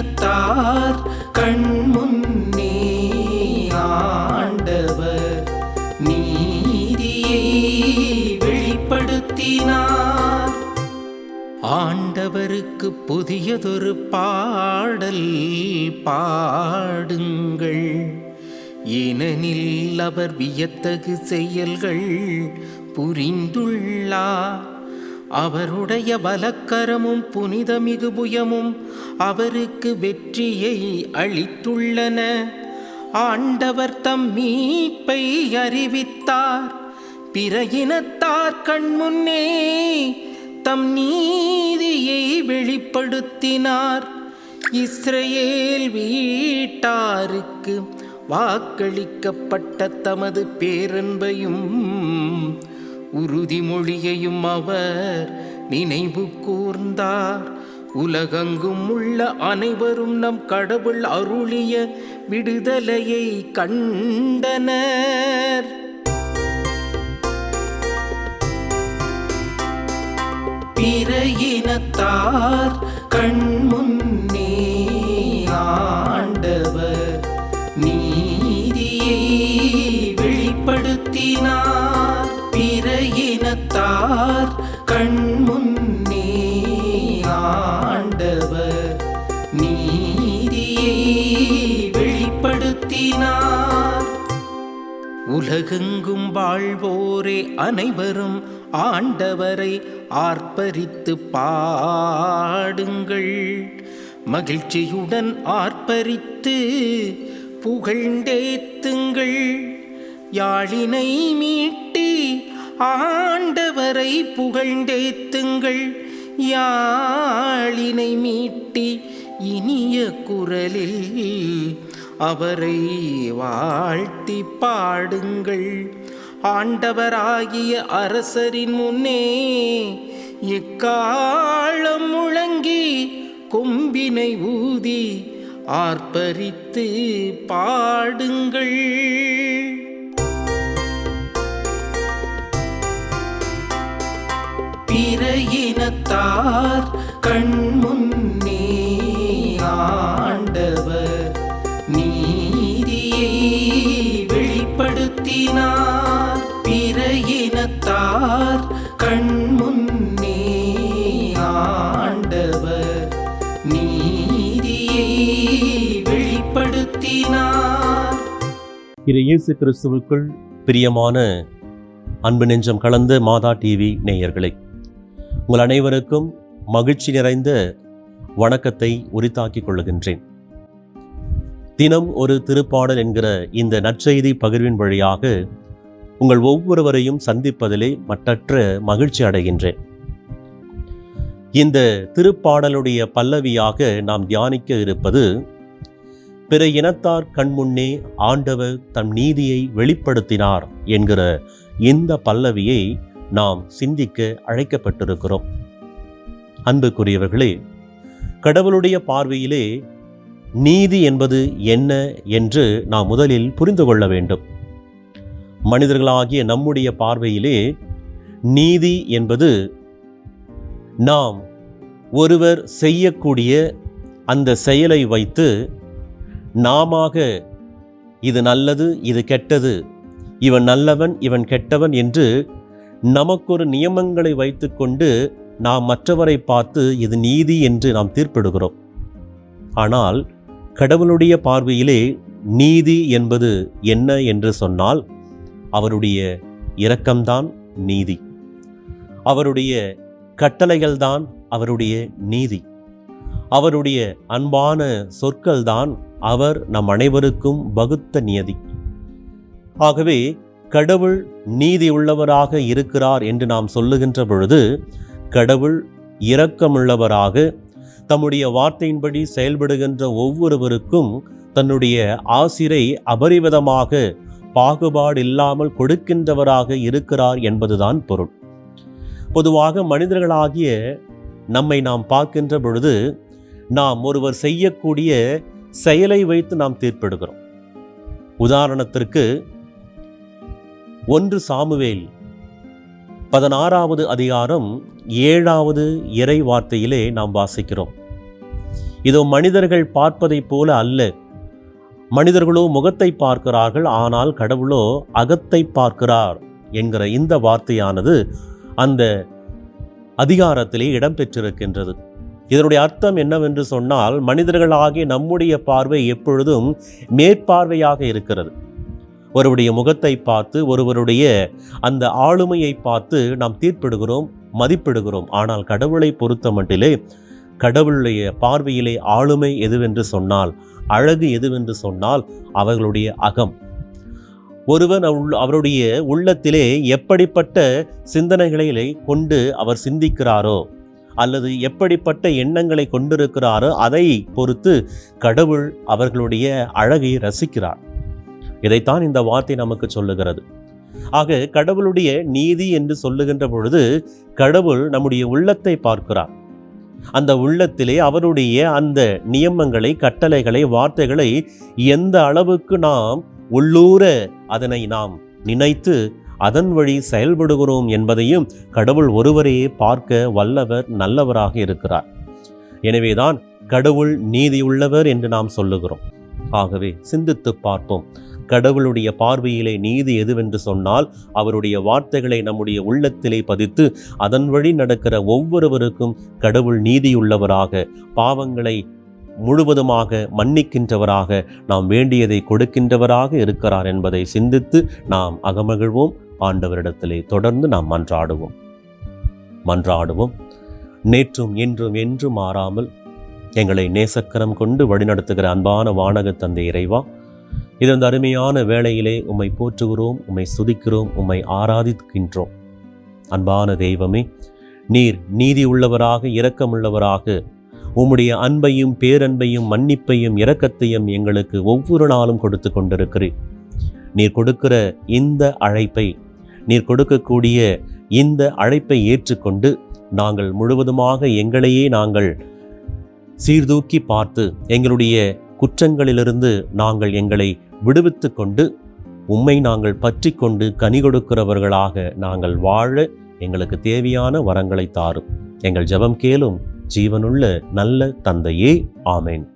இனத்தார் கண்முன்னே ஆண்டவர். நீதியை வெளிப்படுத்தினார். ஆண்டவருக்கு புதியதொரு பாடல் பாடுங்கள். ஏனெனில் அவர் வியத்தகு செயல்கள் புரிந்துள்ளார் அவருடைய பலக்கரமும் புனித மிகுபுயமும் அவருக்கு வெற்றியை அளித்துள்ளன. ஆண்டவர் தம் மீட்பை அறிவித்தார். பிற இனத்தார் கண்முன்னே தம் நீதியை வெளிப்படுத்தினார். இஸ்ரேல் வீட்டாருக்கு வாக்களிக்கப்பட்ட தமது பேரன்பையும் உறுதிமொழியையும் அவர் நினைவு கூர்ந்தார். உலகெங்கும் உள்ள அனைவரும் நம் கடவுள் அருளிய விடுதலையை கண்டனர். பிற இனத்தார் கண்முன் கண்முன்னே ஆண்டவர் நீதியை வெளிப்படுத்தினார். உலகெங்கும் வாழ்வோரே அனைவரும் ஆண்டவரை ஆர்ப்பரித்து பாடுங்கள். மகிழ்ச்சியுடன் ஆர்ப்பரித்து புகழ்ந்தேத்துங்கள். யாழினை மீட்டு ஆண்டவரை புகழ்ந்தேத்துங்கள். யாழினை மீட்டி இனிய குரலில் அவரை வாழ்த்தி பாடுங்கள். ஆண்டவராகிய அரசரின் முன்னே எக்காலம் முழங்கி கொம்பினை ஊதி ஆர்ப்பரித்து பாடுங்கள். பிற இனத்தார் கண்முன்னே ஆண்டவர் நீதியை வெளிப்படுத்தினார். பிற இனத்தார் கண்முன்னே ஆண்டவர் நீதியை வெளிப்படுத்தினார். இரு இயேசு கிறிஸ்துவுக்குள் பிரியமான அன்பு நெஞ்சம் கலந்த மாதா டிவி நேயர்களை உங்கள் அனைவருக்கும் மகிழ்ச்சி நிறைந்த வணக்கத்தை உரித்தாக்கிக் கொள்ளுகின்றேன் தினம் ஒரு திருப்பாடல் என்கிற இந்த நற்செய்தி பகிர்வின் வழியாக உங்கள் ஒவ்வொருவரையும் சந்திப்பதிலே மற்றற்ற மகிழ்ச்சி அடைகின்றேன். இந்த திருப்பாடலுடைய பல்லவியாக நாம் தியானிக்க இருப்பது பிற இனத்தார் கண்முன்னே ஆண்டவர் தம் நீதியை வெளிப்படுத்தினார் என்கிற இந்த பல்லவியை நாம் சிந்திக்க அழைக்கப்பட்டிருக்கிறோம். அன்புக்குரியவர்களே கடவுளுடைய பார்வையிலே நீதி என்பது என்ன என்று நாம் முதலில் புரிந்து கொள்ள வேண்டும். மனிதர்களாகிய நம்முடைய பார்வையிலே நீதி என்பது நாம் ஒருவர் செய்யக்கூடிய அந்த செயலை வைத்து நாமாக இது நல்லது இது கெட்டது இவன் நல்லவன் இவன் கெட்டவன் என்று நமக்கொரு நியமங்களை வைத்துக்கொண்டு நாம் மற்றவரை பார்த்து இது நீதி என்று நாம் தீர்ப்பிடுகிறோம். ஆனால் கடவுளுடைய பார்வையிலே நீதி என்பது என்ன என்று சொன்னால் அவருடைய இரக்கம்தான் நீதி. அவருடைய கட்டளைகள்தான் அவருடைய நீதி. அவருடைய அன்பான சொற்கள்தான் அவர் நம் அனைவருக்கும் வகுத்த நியதி. ஆகவே கடவுள் நீதி உள்ளவராக இருக்கிறார் என்று நாம் சொல்லுகின்ற பொழுது கடவுள் இரக்கமுள்ளவராக தம்முடைய வார்த்தையின்படி செயல்படுகின்ற ஒவ்வொருவருக்கும் தன்னுடைய ஆசிரை அபரிவிதமாக பாகுபாடு இல்லாமல் கொடுக்கின்றவராக இருக்கிறார் என்பதுதான் பொருள். பொதுவாக மனிதர்களாகிய நம்மை நாம் பார்க்கின்ற பொழுது நாம் ஒருவர் செய்யக்கூடிய செயலை வைத்து நாம் தீர்ப்பிடுகிறோம் உதாரணத்திற்கு ஒன்று சாமுவேல். பதினாறாவது அதிகாரம் ஏழாவது இறை வார்த்தையிலே நாம் வாசிக்கிறோம். இதோ மனிதர்கள் பார்ப்பதைப் போல அல்ல. மனிதர்களோ முகத்தை பார்க்கிறார்கள் ஆனால் கடவுளோ அகத்தை பார்க்கிறார் என்கிற இந்த வார்த்தையானது அந்த அதிகாரத்திலே இடம்பெற்றிருக்கின்றது. இதனுடைய அர்த்தம் என்னவென்று சொன்னால் மனிதர்களாகிய நம்முடைய பார்வை எப்பொழுதும் மேற்பார்வையாக இருக்கிறது. ஒருவருடைய முகத்தை பார்த்து ஒருவருடைய அந்த ஆளுமையை பார்த்து நாம் தீர்ப்பிடுகிறோம் மதிப்பிடுகிறோம். ஆனால் கடவுளை பொறுத்த மட்டிலே கடவுளுடைய பார்வையிலே ஆளுமை எதுவென்று சொன்னால் அழகு எதுவென்று சொன்னால் அவர்களுடைய அகம். ஒருவன் அவள்- அவருடைய உள்ளத்திலே எப்படிப்பட்ட சிந்தனைகளை கொண்டு அவர் சிந்திக்கிறாரோ அல்லது எப்படிப்பட்ட எண்ணங்களை கொண்டிருக்கிறாரோ அதை பொறுத்து கடவுள் அவர்களுடைய அழகை ரசிக்கிறார். இதைத்தான் இந்த வார்த்தை நமக்கு சொல்லுகிறது. ஆக கடவுளுடைய நீதி என்று சொல்லுகின்ற பொழுது கடவுள் நம்முடைய உள்ளத்தை பார்க்கிறார். அந்த உள்ளத்திலே அவருடைய அந்த நியமங்களை கட்டளைகளை வார்த்தைகளை எந்த அளவுக்கு நாம் உள்ளூர அதனை நாம் நினைத்து அதன் வழி செயல்படுகிறோம் என்பதையும் கடவுள் ஒருவரே பார்க்க வல்லவர் நல்லவராக இருக்கிறார். எனவேதான் கடவுள் நீதியுள்ளவர் என்று நாம் சொல்லுகிறோம். ஆகவே சிந்தித்து பார்ப்போம். கடவுளுடைய பார்வையிலே நீதி எதுவென்று சொன்னால் அவருடைய வார்த்தைகளை நம்முடைய உள்ளத்திலே பதித்து அதன் வழி நடக்கிற ஒவ்வொருவருக்கும் கடவுள் நீதியுள்ளவராக பாவங்களை முழுவதுமாக மன்னிக்கின்றவராக நாம் வேண்டியதை கொடுக்கின்றவராக இருக்கிறார் என்பதை சிந்தித்து நாம் அகமகிழ்வோம். ஆண்டவரிடத்திலே தொடர்ந்து நாம் மன்றாடுவோம். மன்றாடுவோம். நேற்றும் இன்றும் என்றும் மாறாமல் எங்களை நேசக்கரம் கொண்டு வழிநடத்துகிற அன்பான வானக தந்தை இறைவா இது அந்த அருமையான வேளையிலே உம்மை போற்றுகிறோம் உம்மை சுதிக்கிறோம் உம்மை ஆராதிக்கின்றோம். அன்பான தெய்வமே நீர் நீதி உள்ளவராக இரக்கமுள்ளவராக உம்முடைய அன்பையும் பேரன்பையும் மன்னிப்பையும் இரக்கத்தையும் எங்களுக்கு ஒவ்வொரு நாளும் கொடுத்து கொண்டிருக்கிறீர். நீர் கொடுக்கிற இந்த அழைப்பை நீர் கொடுக்கக்கூடிய இந்த அழைப்பை ஏற்றுக்கொண்டு நாங்கள் முழுவதுமாக எங்களையே நாங்கள் சீர்தூக்கி பார்த்து எங்களுடைய குற்றங்களிலிருந்து நாங்கள் எங்களை விடுவித்து கொண்டு உம்மை நாங்கள் பற்றி கொண்டு கனி கொடுக்கிறவர்களாக நாங்கள் வாழ எங்களுக்கு தேவையான வரங்களை தாரும். எங்கள் ஜெபம் கேளும். ஜீவனுள்ள நல்ல தந்தையே. ஆமேன்.